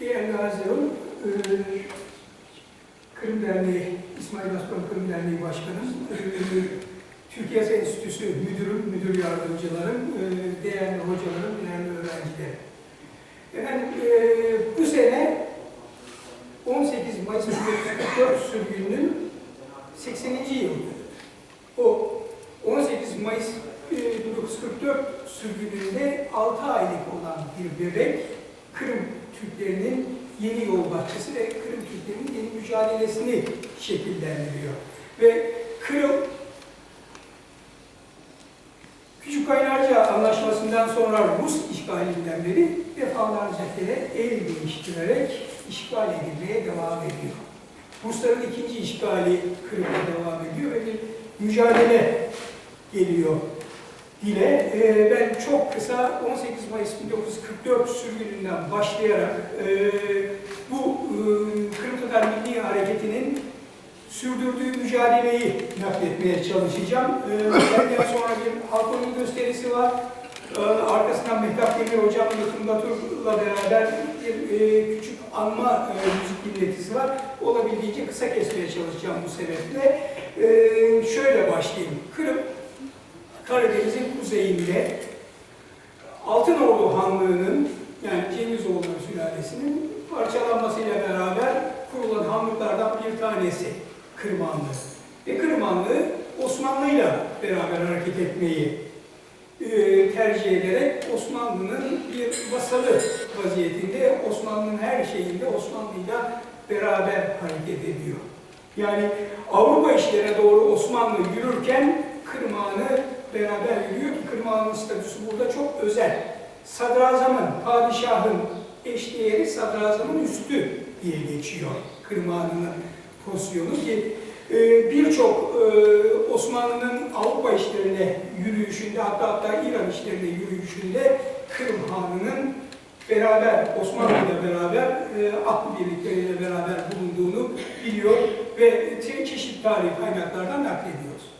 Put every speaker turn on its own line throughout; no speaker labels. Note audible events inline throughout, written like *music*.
Değerli Hazirun, e, Kırım Derneği, İsmail Aslan Kırım Derneği Başkanım, e, Türkiye Enstitüsü Müdürüm, Müdür Yardımcılarım, e, değerli hocalarım, değerli öğrencilerim. Efendim, e, bu sene 18 Mayıs 1944 sürgününün 80. yılı. O 18 Mayıs e, 1944 sürgününde 6 aylık olan bir bebek Kırım Türklerinin yeni yol bahçesi ve Kırım Türklerinin yeni mücadelesini şekillendiriyor. Ve Kırım Küçük Kaynarca Anlaşması'ndan sonra Rus işgalinden beri defalarca kere el değiştirerek işgal edilmeye devam ediyor. Rusların ikinci işgali Kırım'da devam ediyor ve bir mücadele geliyor dile. Ee, ben çok kısa 18 Mayıs 1944 sürgününden başlayarak e, bu e, Kırım Milli Hareketi'nin sürdürdüğü mücadeleyi nakletmeye çalışacağım. Ee, benden sonra bir halk oyunu gösterisi var. Ee, arkasından Mehtap Demir Hocam Yıkım Batur'la beraber bir e, küçük anma e, müzik dinletisi var. Olabildiğince kısa kesmeye çalışacağım bu sebeple. Şöyle başlayayım. Kırım, Karadeniz'in kuzeyinde Altınordu Hanlığı'nın yani Cengizoğlu sülalesinin parçalanmasıyla beraber kurulan hanlıklardan bir tanesi Kırmanlı. Ve Kırmanlı Osmanlı'yla beraber hareket etmeyi e, tercih ederek Osmanlı'nın bir vasalı vaziyetinde Osmanlı'nın her şeyinde Osmanlı'yla beraber hareket ediyor. Yani Avrupa işlere doğru Osmanlı yürürken Kırman'ı beraber yürüyor ki Kırman'ın statüsü burada çok özel. Sadrazamın, padişahın eşdeğeri sadrazamın üstü diye geçiyor Kırman'ın pozisyonu ki e, birçok e, Osmanlı'nın Avrupa işlerine yürüyüşünde hatta hatta İran işlerine yürüyüşünde Kırım Hanı'nın beraber Osmanlı ile beraber e, atlı birlikleriyle beraber bulunduğunu biliyor ve çe- çeşitli tarih kaynaklardan naklediyoruz.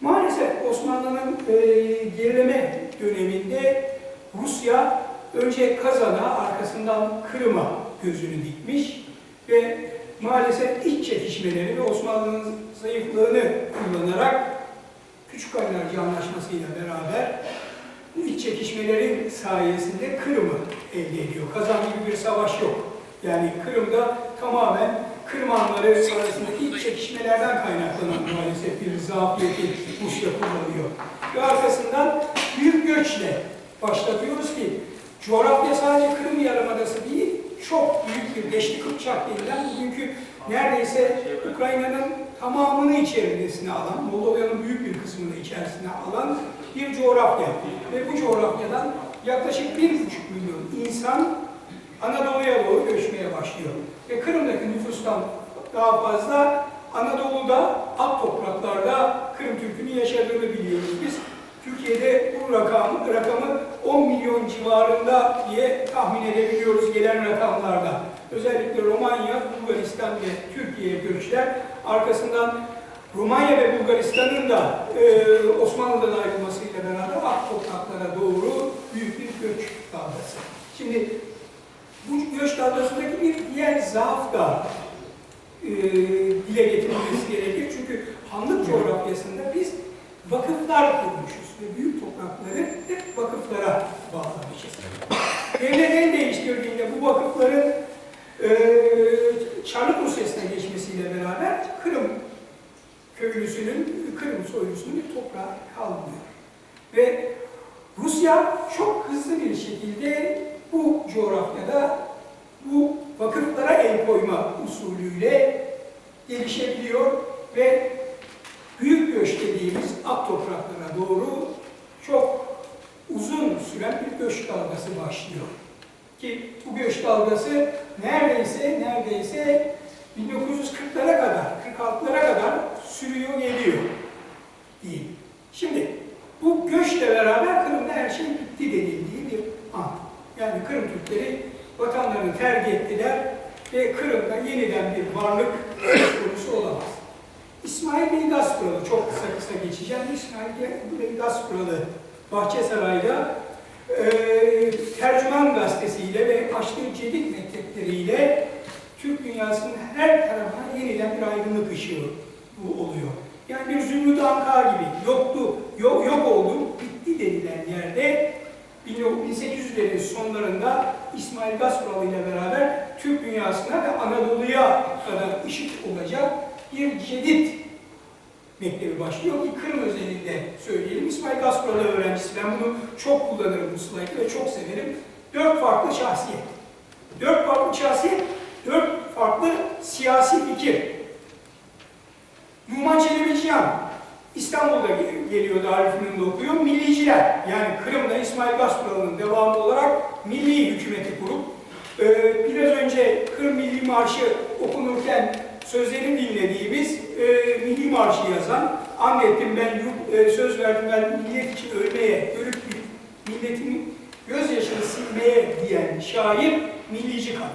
Maalesef Osmanlı'nın e, gerileme döneminde Rusya önce Kazan'a arkasından Kırım'a gözünü dikmiş ve maalesef iç çekişmeleri ve Osmanlı'nın zayıflığını kullanarak Küçük Kaynarca Anlaşması ile beraber bu iç çekişmelerin sayesinde Kırım'ı elde ediyor. Kazan gibi bir savaş yok. Yani Kırım'da tamamen Kırmanları arasındaki çekişmelerden kaynaklanan maalesef bir zafiyeti Rusya kullanıyor. Ve arkasından büyük göçle başlatıyoruz ki coğrafya sadece Kırım Yarımadası değil, çok büyük bir Deşti Kıpçak denilen bugünkü neredeyse Ukrayna'nın tamamını içerisine alan, Moldova'nın büyük bir kısmını içerisine alan bir coğrafya. Ve bu coğrafyadan yaklaşık bir buçuk milyon insan Anadolu'ya doğru göçmeye başlıyor. Ve Kırım'daki nüfustan daha fazla Anadolu'da, alt topraklarda Kırım Türk'ünün yaşadığını biliyoruz biz. Türkiye'de bu rakam, rakamı 10 milyon civarında diye tahmin edebiliyoruz gelen rakamlarda. Özellikle Romanya, Bulgaristan ve Türkiye'ye göçler. Arkasından Romanya ve Bulgaristan'ın da e, Osmanlı'dan ayrılmasıyla beraber alt topraklara doğru büyük bir göç dalgası. Şimdi bu göç dalgasındaki bir diğer zaaf da e, dile getirilmesi gerekir. Çünkü Hanlık coğrafyasında biz vakıflar kurmuşuz ve büyük toprakları hep vakıflara bağlamışız. Devlet el değiştirdiğinde bu vakıfların e, Çarlık Rusyası'na geçmesiyle beraber Kırım köylüsünün, Kırım soylusunun bir toprağı kalmıyor. Ve Rusya çok hızlı bir şekilde bu coğrafyada bu vakıflara el koyma usulüyle gelişebiliyor ve büyük göç dediğimiz ak topraklara doğru çok uzun süren bir göç dalgası başlıyor. Ki bu göç dalgası neredeyse neredeyse 1940'lara kadar, 46'lara kadar sürüyor geliyor diyeyim. Şimdi bu göçle beraber Kırım'da her şey bitti denildiği bir. Yani Kırım Türkleri vatanlarını terk ettiler ve Kırım'da yeniden bir varlık konusu olamaz. İsmail Bey Gasparalı, çok kısa kısa geçeceğim. İsmail Bey Gasparalı Bahçesaray'da Ee, Tercüman Gazetesi'yle ve Açlık Cedid Mektepleriyle Türk dünyasının her tarafına yeniden bir aydınlık ışığı bu oluyor. Yani bir Zümrüt Anka gibi yoktu, yok, yok oldu, bitti denilen yerde 1800'lerin sonlarında İsmail Gasparalı ile beraber Türk dünyasına ve Anadolu'ya kadar ışık olacak bir cedid mektebi başlıyor ki Kırım özelinde söyleyelim. İsmail Gasparalı öğrencisi. Ben bunu çok kullanırım bu slaytı ve çok severim. Dört farklı şahsiyet. Dört farklı şahsiyet, dört farklı siyasi fikir. Numan Çelebiçyan İstanbul'da gel- geliyor Darülfünun'da okuyor. Milliciler yani Kırım'da İsmail Gasparalı'nın devamı olarak milli hükümeti kurup e, biraz önce Kırım Milli Marşı okunurken sözlerini dinlediğimiz e, Milli Marşı yazan Anlettim ben e, söz verdim ben millet için ölmeye, ölüp milletimin gözyaşını silmeye diyen şair millici kanat.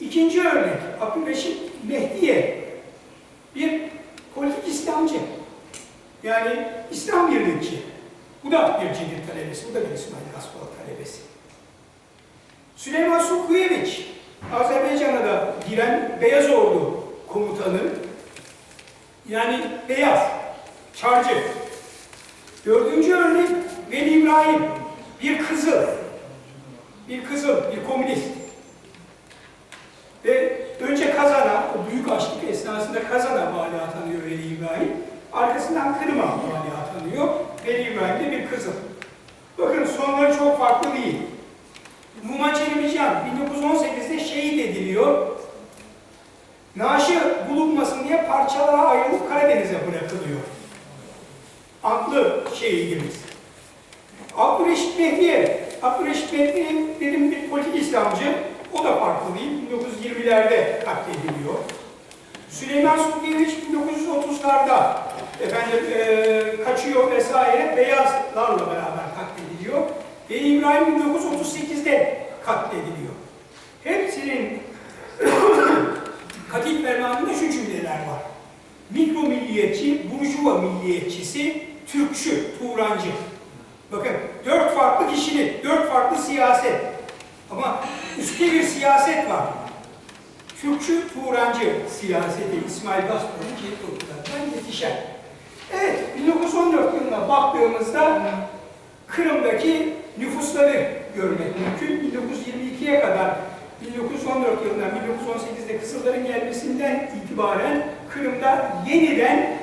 İkinci örnek Abdülreşit Mehdiye bir politik İslamcı. Yani İslam birlikçi. Bu da bir Cedid talebesi, bu da bir İsmail Gaspar talebesi. Süleyman Sukuyeviç, Azerbaycan'a da giren Beyaz Ordu komutanı. Yani beyaz, çarcı. Dördüncü örnek Veli İbrahim, bir kızıl. Bir kızıl, bir komünist. Ve önce Kazan'a, o büyük açlık esnasında Kazan'a vali atanıyor Veli İbrahim. Arkasından Kırım'a vali atanıyor. Veli İbrahim de bir kızıl. Bakın sonları çok farklı değil. Numan Çelebican 1918'de şehit ediliyor. Naaşı bulunmasın diye parçalara ayrılıp Karadeniz'e bırakılıyor. Aklı şehidimiz. Abdülreşit Mehdiyev. Abdülreşit Mehdiyev dedim bir politik İslamcı. O da farklı değil. 1920'lerde katlediliyor. Süleyman Sulkiyeviç 1930'larda efendim eee, kaçıyor vesaire beyazlarla beraber katlediliyor. Ve İbrahim 1938'de katlediliyor. Hepsinin *coughs* katil fermanında şu cümleler var. Mikro milliyetçi, burjuva milliyetçisi, Türkçü, Turancı. Bakın dört farklı kişilik, dört farklı siyaset. Ama üstte bir siyaset var. Türkçü, Turancı siyaseti İsmail Gaspar'ın kilit dokularından yetişen. Evet, 1914 yılına baktığımızda Kırım'daki nüfusları görmek mümkün. 1922'ye kadar 1914 yılından 1918'de Kızılların gelmesinden itibaren Kırım'da yeniden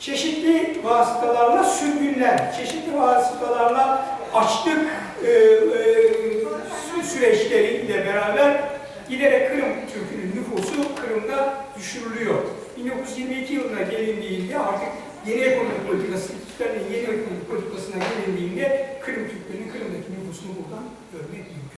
çeşitli vasıtalarla sürgünler, çeşitli vasıtalarla açlık e, e, sü- süreçleriyle beraber giderek Kırım Türk'ünün nüfusu Kırım'da düşürülüyor. 1922 yılına gelindiğinde artık yeni ekonomik politikası, İktidarın yeni ekonomik politikasına gelindiğinde Kırım Türklerinin Kırım'daki nüfusunu buradan görmek.